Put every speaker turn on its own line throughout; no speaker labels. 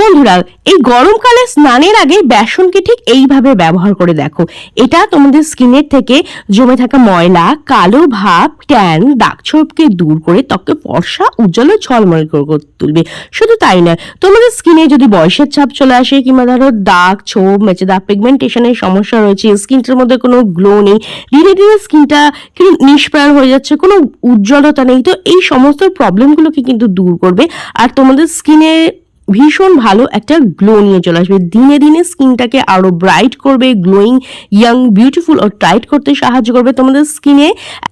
বন্ধুরা, এই গরমকালে স্নানের আগে বেসনকে ঠিক এইভাবে ব্যবহার করে দেখো। এটা তোমাদের স্কিনের থেকে জমে থাকা ময়লা, কালো ভাব, ট্যান, দাগ ছোপকে দূর করে ত্বককে ফর্সা, উজ্জ্বল ও ঝলমল করে করে তুলবে। শুধু তাই নয়, তোমাদের স্কিনে যদি বয়সের ছাপ চলে আসে কিংবা ধরো দাগ, ছোপ মেচে দাগ পিগমেন্টেশনের সমস্যা রয়েছে স্কিনটার মধ্যে কোনো গ্লো নেই, ধীরে ধীরে স্কিনটা কিন্তু নিষ্প্রাণ হয়ে যাচ্ছে, কোনো উজ্জ্বলতা নেই, তো এই সমস্ত প্রবলেমগুলোকে কিন্তু দূর করবে। আর তোমাদের স্কিনে ভীষণ ভালো একটা গ্লো নিয়ে চলে আসবে। দিনে দিনে স্কিনটাকে আরও ব্রাইট করবে গ্লোয়িং ইয়াং বিউটিফুল ও টাইট করতে সাহায্য করবে তোমাদের স্কিনে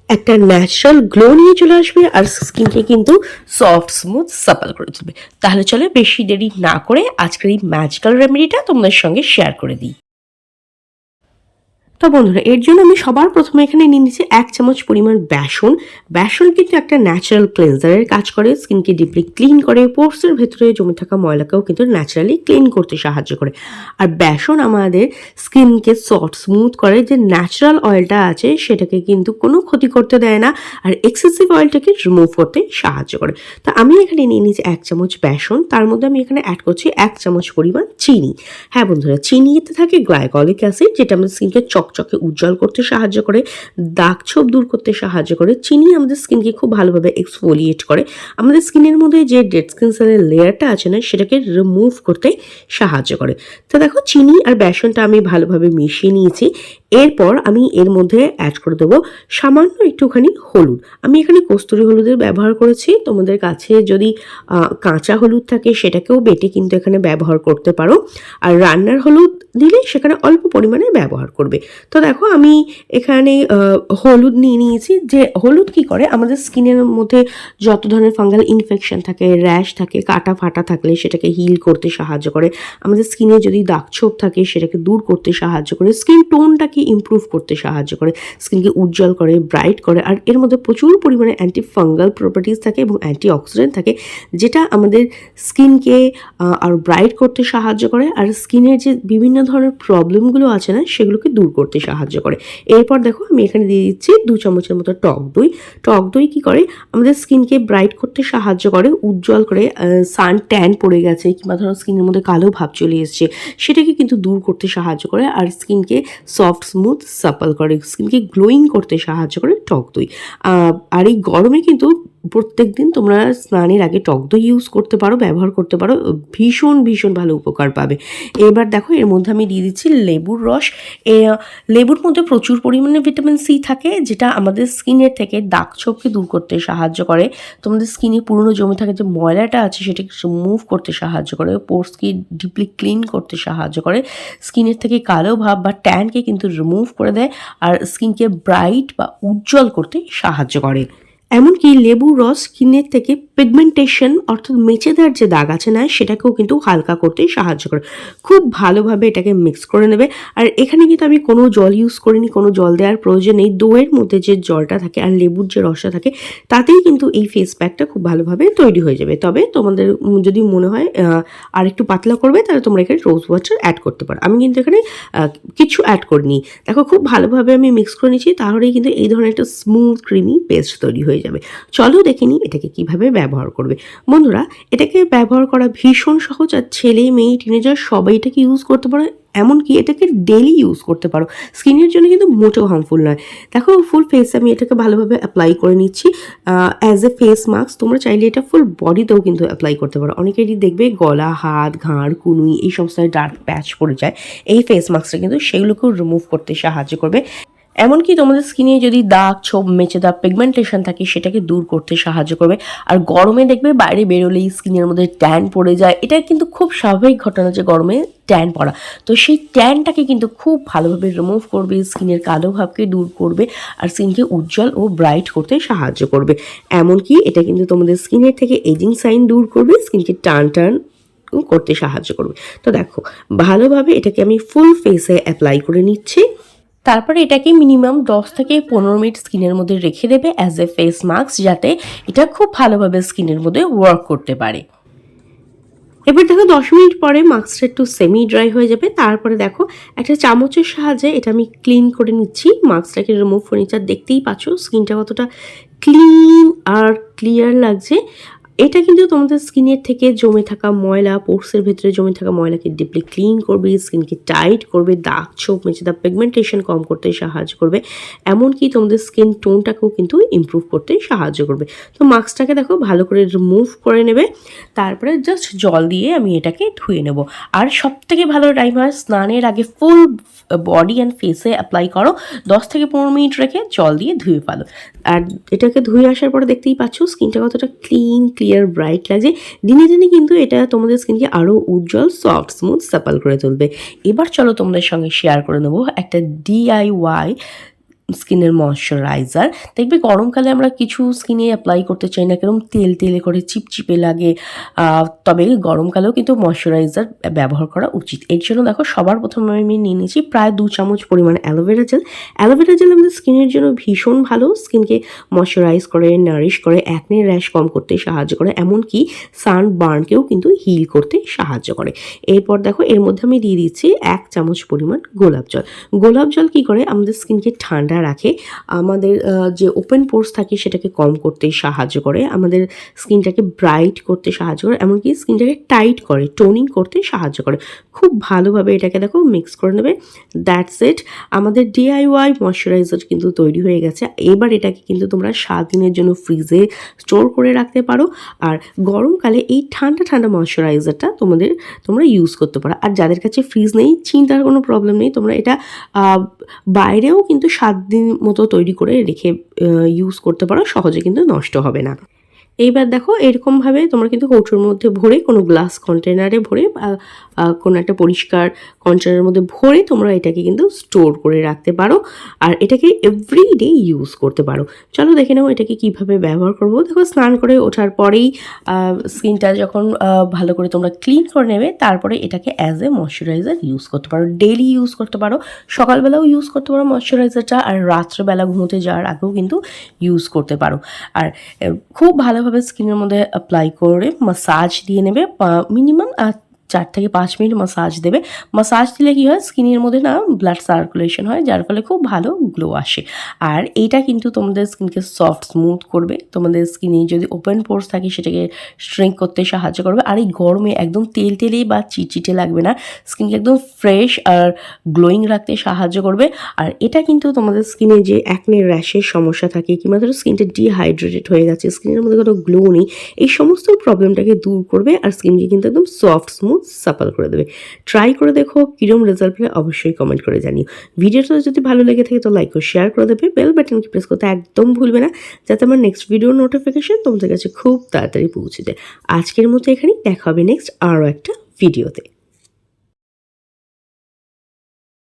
একটা ন্যাচারাল গ্লো নিয়ে চলে আসবে আর স্কিনকে কিন্তু সফট স্মুথ সাপাল করে তুলবে। তাহলে চলে বেশি দেরি না করে আজকের এই ম্যাজিক্যাল রেমেডিটা তোমাদের সঙ্গে শেয়ার করে দিই। তো বন্ধুরা, এর জন্য আমি সবার প্রথমে এখানে নিয়ে নিচ্ছি এক চামচ পরিমাণ বেসন। বেসন কিন্তু একটা ন্যাচারাল ক্লিনজারের কাজ করে স্কিনকে ডিপলি ক্লিন করে পোর্সের ভেতরে জমে থাকা ময়লাকেও কিন্তু ন্যাচারালি ক্লিন করতে সাহায্য করে। আর বেসন আমাদের স্কিনকে সফট স্মুথ করে, যে ন্যাচারাল অয়েলটা আছে সেটাকে কিন্তু কোনো ক্ষতি করতে দেয় না, আর এক্সেসিভ অয়েলটাকে রিমুভ করতে সাহায্য করে। তো আমি এখানে নিয়ে নিয়েছি এক চামচ বেসন, তার মধ্যে আমি এখানে অ্যাড করছি এক চামচ পরিমাণ চিনি। হ্যাঁ বন্ধুরা, চিনিতে থাকে গ্লাইকলিক অ্যাসিড যেটা আমাদের স্কিনকে চকচকে উজ্জ্বল করতে সাহায্য করে, দাগ ছোপ দূর করতে সাহায্য করে, চিনি আমাদের স্কিনকে খুব ভালোভাবে এক্সফোলিয়েট করে। আমাদের স্কিনের মধ্যে যে ডেড স্কিন সেলের লেয়ারটা আছে না, সেটাকে রিমুভ করতে সাহায্য করে। তো দেখো, চিনি আর বেসনটা আমি ভালোভাবে মিশিয়ে নিয়েছি। এরপর আমি এর মধ্যে অ্যাড করে দেবো সামান্য একটুখানি হলুদ। আমি এখানে কস্তুরি হলুদের ব্যবহার করেছি। তোমাদের কাছে যদি কাঁচা হলুদ থাকে, সেটাকেও বেটে কিন্তু এখানে ব্যবহার করতে পারো। আর রান্নার হলুদ দিলে সেখানে অল্প পরিমাণে ব্যবহার করবে। তো দেখো, আমি এখানে হলুদ নিয়ে নিয়েছি। যে হলুদ কি করে? আমাদের স্কিনের মধ্যে যত ধরনের ফাঙ্গাল ইনফেকশন থাকে, র্যাশ থাকে, কাটা ফাটা থাকলে সেটাকে হিল করতে সাহায্য করে। আমাদের স্কিনে যদি দাগ ছোপ থাকে, সেটাকে দূর করতে সাহায্য করে। স্কিন টোনটাকে ইমপ্রুভ করতে সাহায্য করে। স্কিনকে উজ্জ্বল করে ব্রাইট করে। আর এর মধ্যে প্রচুর পরিমাণে অ্যান্টি ফাঙ্গাল প্রপার্টিস থাকে এবং অ্যান্টি অক্সিডেন্ট থাকে, যেটা আমাদের স্কিনকে আর ব্রাইট করতে সাহায্য করে। আর স্কিনের যে বিভিন্ন ধরনের প্রবলেমগুলো আছে না, সেগুলোকে দূর করতে সাহায্য করে। এরপর দেখো আমি এখানে দিয়ে দিচ্ছি দু চামচের মতো টক দই। টক দই কি করে? আমাদের স্কিনকে ব্রাইট করতে সাহায্য করে, উজ্জ্বল করে সান ট্যান পড়ে গেছে কিংবা ধরো স্কিনের মধ্যে কালো ভাব চলে এসছে, সেটাকে কিন্তু দূর করতে সাহায্য করে আর স্কিনকে সফট, স্মুথ, সাপল করে, স্কিনকে গ্লোয়িং করতে সাহায্য করে টক দই। আর এই গরমে কিন্তু প্রত্যেক দিন তোমরা স্নানের আগে টক দই ইউজ করতে পারো, ব্যবহার করতে পারো, ভীষণ ভীষণ ভালো উপকার পাবে। এবার দেখো, এর মধ্যে আমি দিয়ে দিচ্ছি লেবুর রস। লেবুর মধ্যে প্রচুর পরিমাণে ভিটামিন সি থাকে, যেটা আমাদের স্কিনের থেকে দাগ ছোপকে দূর করতে সাহায্য করে। তোমাদের স্কিনে পুরনো জমে থাকে যে ময়লাটা আছে, সেটাকে মুভ করতে সাহায্য করে। পোর্সকে ডিপলি ক্লিন করতে সাহায্য করে। স্কিনের থেকে কালো ভাব বা ট্যানকে কিন্তু রিমুভ করে দেয়, আর স্কিনকে ব্রাইট বা উজ্জ্বল করতে সাহায্য করে। এমনকি লেবুর রস স্কিনের থেকে পিগমেন্টেশন অর্থাৎ মেচে দেওয়ার যে দাগ আছে না, সেটাকেও কিন্তু হালকা করতে সাহায্য করে। খুব ভালোভাবে এটাকে মিক্স করে নেবে। আর এখানে কিন্তু আমি কোনো জল ইউজ করিনি, কোনো জল দেওয়ার প্রয়োজন নেই। দইয়ের মধ্যে যে জলটা থাকে আর লেবুর যে রসটা থাকে, তাতেই কিন্তু এই ফেস প্যাকটা খুব ভালোভাবে তৈরি হয়ে যাবে। তবে তোমাদের যদি মনে হয় আর একটু পাতলা করবে, তাহলে তোমরা এখানে রোজ ওয়াটার অ্যাড করতে পারো। আমি কিন্তু এখানে কিছু অ্যাড করিনি। দেখো, খুব ভালোভাবে আমি মিক্স করে নিচ্ছি তাহলেই কিন্তু এই ধরনের একটা স্মুথ ক্রিমি পেস্ট তৈরি হয়ে যাবে। চলো দেখে এটাকে কীভাবে ব্যবহার করবে। বন্ধুরা, এটাকে ব্যবহার করা ভীষণ সহজ আর ছেলে, মেয়ে টিনেজার সবাই এটাকে ইউজ করতে পারে। এমনকি এটাকে ডেলি ইউজ করতে পারো। স্কিনের জন্য কিন্তু মোটেও হার্মফুল নয়। দেখো ফুল ফেস আমি এটাকে ভালোভাবে অ্যাপ্লাই করে নিচ্ছি। অ্যাজ এ ফেস মাস্ক তোমরা চাইলে এটা ফুল বডিতেও কিন্তু অ্যাপ্লাই করতে পারো। অনেকেরই দেখবে গলা, হাত, ঘাড়, কুনুই এই সমস্ত ডার্ক প্যাচ পড়ে যায়। এই ফেস মাস্কটা কিন্তু সেগুলোকেও রিমুভ করতে সাহায্য করবে। এমনকি তোমাদের স্কিনে যদি দাগ, ছোপ মেচে দাগ পিগমেন্টেশন থাকে, সেটাকে দূর করতে সাহায্য করবে। আর গরমে দেখবে বাইরে বেরোলেই স্কিনের মধ্যে ট্যান পড়ে যায়। এটা কিন্তু খুব স্বাভাবিক ঘটনা যে গরমে ট্যান পড়া। তো সেই ট্যানটাকে কিন্তু খুব ভালোভাবে রিমুভ করবে স্কিনের কালো ভাবকে দূর করবে আর স্কিনকে উজ্জ্বল ও ব্রাইট করতে সাহায্য করবে। এমনকি এটা কিন্তু তোমাদের স্কিনের থেকে এজিং সাইন দূর করবে স্কিনকে টান টান করতে সাহায্য করবে। তো দেখো, ভালোভাবে এটাকে আমি ফুল ফেসে অ্যাপ্লাই করে নিচ্ছি। তারপরে এটাকে মিনিমাম দশ থেকে পনেরো মিনিট স্কিনের মধ্যে রেখে দেবে অ্যাজ এ ফেস মাস্ক যাতে এটা খুব ভালোভাবে স্কিনের মধ্যে ওয়ার্ক করতে পারে। এবার দেখো দশ মিনিট পরে মাস্কটা একটু সেমি ড্রাই হয়ে যাবে। তারপরে দেখো একটা চামচের সাহায্যে এটা আমি ক্লিন করে নিচ্ছি। মাস্কটাকে রিমুভ আর দেখতেই পাচ্ছ স্কিনটা কতটা ক্লিন আর ক্লিয়ার লাগছে। এটা কিন্তু তোমাদের স্কিনের থেকে জমে থাকা ময়লা, পোর্সের ভেতরে জমে থাকা ময়লাকে ডিপলি ক্লিন করবে, স্কিনকে টাইট করবে, দাগ ছোপ মেচে দা পিগমেন্টেশন কম করতে সাহায্য করবে। এমনকি তোমাদের স্কিন টোনটাকেও কিন্তু ইমপ্রুভ করতে সাহায্য করবে। তো মাস্কটাকে দেখো ভালো করে রিমুভ করে নেবে, তারপরে জাস্ট জল দিয়ে আমি এটাকে ধুয়ে নেব। আর সব থেকে ভালো টাইম হয় স্নানের আগে ফুল বডি অ্যান্ড ফেসে অ্যাপ্লাই করো, দশ থেকে পনেরো মিনিট রেখে জল দিয়ে ধুয়ে ফেলো। আর এটাকে ধুয়ে আসার পরে দেখতেই পাচ্ছ স্কিনটা কতটা ক্লিন ক্লিয়ার ব্রাইট লাগছে দিনে দিনে কিন্তু এটা তোমাদের স্কিনকে আরও উজ্জ্বল সফট স্মুথ সাপাল করে তুলবে। এবার চলো তোমাদের সঙ্গে শেয়ার করে নেব একটা ডিআইওয়াই স্কিনের ময়শ্চারাইজার। দেখবে গরমকালে আমরা কিছু স্কিনে অ্যাপ্লাই করতে চাই না, কেরম তেল তেলে করে চিপচিপে লাগে। তবে গরমকালেও কিন্তু ময়শ্চারাইজার ব্যবহার করা উচিত। এর জন্য দেখো সবার প্রথমে আমি নিয়ে নিয়েছি প্রায় দু চামচ পরিমাণ অ্যালোভেরা জেল। অ্যালোভেরা জেল আমাদের স্কিনের জন্য ভীষণ ভালো। স্কিনকে ময়শ্চারাইজ করে, নারিশ করে অ্যাকনে র্যাশ কম করতে সাহায্য করে, এমনকি সান বার্নকেও কিন্তু হিল করতে সাহায্য করে। এরপর দেখো এর মধ্যে আমি দিয়ে দিচ্ছি এক চামচ পরিমাণ গোলাপ জল। গোলাপ জল কী করে? আমাদের স্কিনকে ঠান্ডা রাখে, আমাদের যে ওপেন পোর্স থাকে সেটাকে কম করতে সাহায্য করে, আমাদের স্কিনটাকে ব্রাইট করতে সাহায্য করে, এমনকি স্কিনটাকে টাইট করে টোনিং করতে সাহায্য করে। খুব ভালোভাবে এটাকে দেখো মিক্স করে নেবে দ্যাটস ইট আমাদের ডিআইওয়াই ময়শ্চারাইজার কিন্তু তৈরি হয়ে গেছে, এবার এটাকে কিন্তু তোমরা সাত দিনের জন্য ফ্রিজে স্টোর করে রাখতে পারো, আর গরমকালে এই ঠান্ডা ঠান্ডা ময়শ্চারাইজারটা তোমাদের, তোমরা ইউজ করতে পারো। আর যাদের কাছে ফ্রিজ নেই, চিন্তার কোনো প্রবলেম নেই, তোমরা এটা বাইরেও কিন্তু সাত দিন মতো তৈরি করে রেখে ইউজ করতে পারো সহজে কিন্তু নষ্ট হবে না। এইবার দেখো, এরকমভাবে তোমরা কিন্তু কৌটোর মধ্যে ভরে কোনো গ্লাস কন্টেনারে ভরে বা কোনো একটা পরিষ্কার কন্টেনারের মধ্যে ভরে তোমরা এটাকে কিন্তু স্টোর করে রাখতে পারো। আর এটাকে এভরি ডে ইউজ করতে পারো। চলো দেখে নাও এটাকে কীভাবে ব্যবহার করব। দেখো, স্নান করে ওঠার পরেই স্কিনটা যখন ভালো করে তোমরা ক্লিন করে নেবে, তারপরে এটাকে অ্যাজ এ ময়শ্চারাইজার ইউজ করতে পারো। ডেলি ইউজ করতে পারো। সকালবেলাও ইউজ করতে পারো ময়শ্চারাইজারটা আর রাত্রেবেলা ঘুমোতে যাওয়ার আগেও কিন্তু ইউজ করতে পারো। আর খুব খুব ভালোভাবে স্কিনের মধ্যে অ্যাপ্লাই করে মাসাজ দিয়ে নেবে মিনিমাম চার থেকে পাঁচ মিনিট মাসাজ দেবে। মাসাজ দিলে কি হয়? স্কিনের মধ্যে না ব্লাড সার্কুলেশন হয়, যার ফলে খুব ভালো গ্লো আসে। আর এইটা কিন্তু তোমাদের স্কিনকে সফট স্মুথ করবে। তোমাদের স্কিনে যদি ওপেন পোর্স থাকে, সেটাকে শ্রিঙ্ক করতে সাহায্য করবে। আর এই গরমে একদম তেল তেলে বা চিটচিটে লাগবে না। স্কিনকে একদম ফ্রেশ আর গ্লোয়িং রাখতে সাহায্য করবে। আর এটা কিন্তু তোমাদের স্কিনে যে অ্যাকনে র্যাশের সমস্যা থাকে, কিংবা ধরো স্কিনটা ডিহাইড্রেটেড হয়ে গেছে স্কিনের মধ্যে কোনো গ্লো নেই, এই সমস্ত প্রবলেমটাকে দূর করবে। আর স্কিনকে কিন্তু একদম সফট স্মুথ সাপাল করে দেবে। ট্রাই করে দেখো, কিরম রেজাল্ট পেলে অবশ্যই কমেন্ট করে জানিও। ভিডিওটা যদি ভালো লেগে থাকে তো লাইক ও শেয়ার করে দেবে। বেল বাটনকে প্রেস করতে একদম ভুলবে না, যাতে আমার নেক্সট ভিডিওর নোটিফিকেশান তোমাদের কাছে খুব তাড়াতাড়ি পৌঁছে দেয় আজকের মতো এখানেই দেখা হবে নেক্সট আরও একটা ভিডিওতে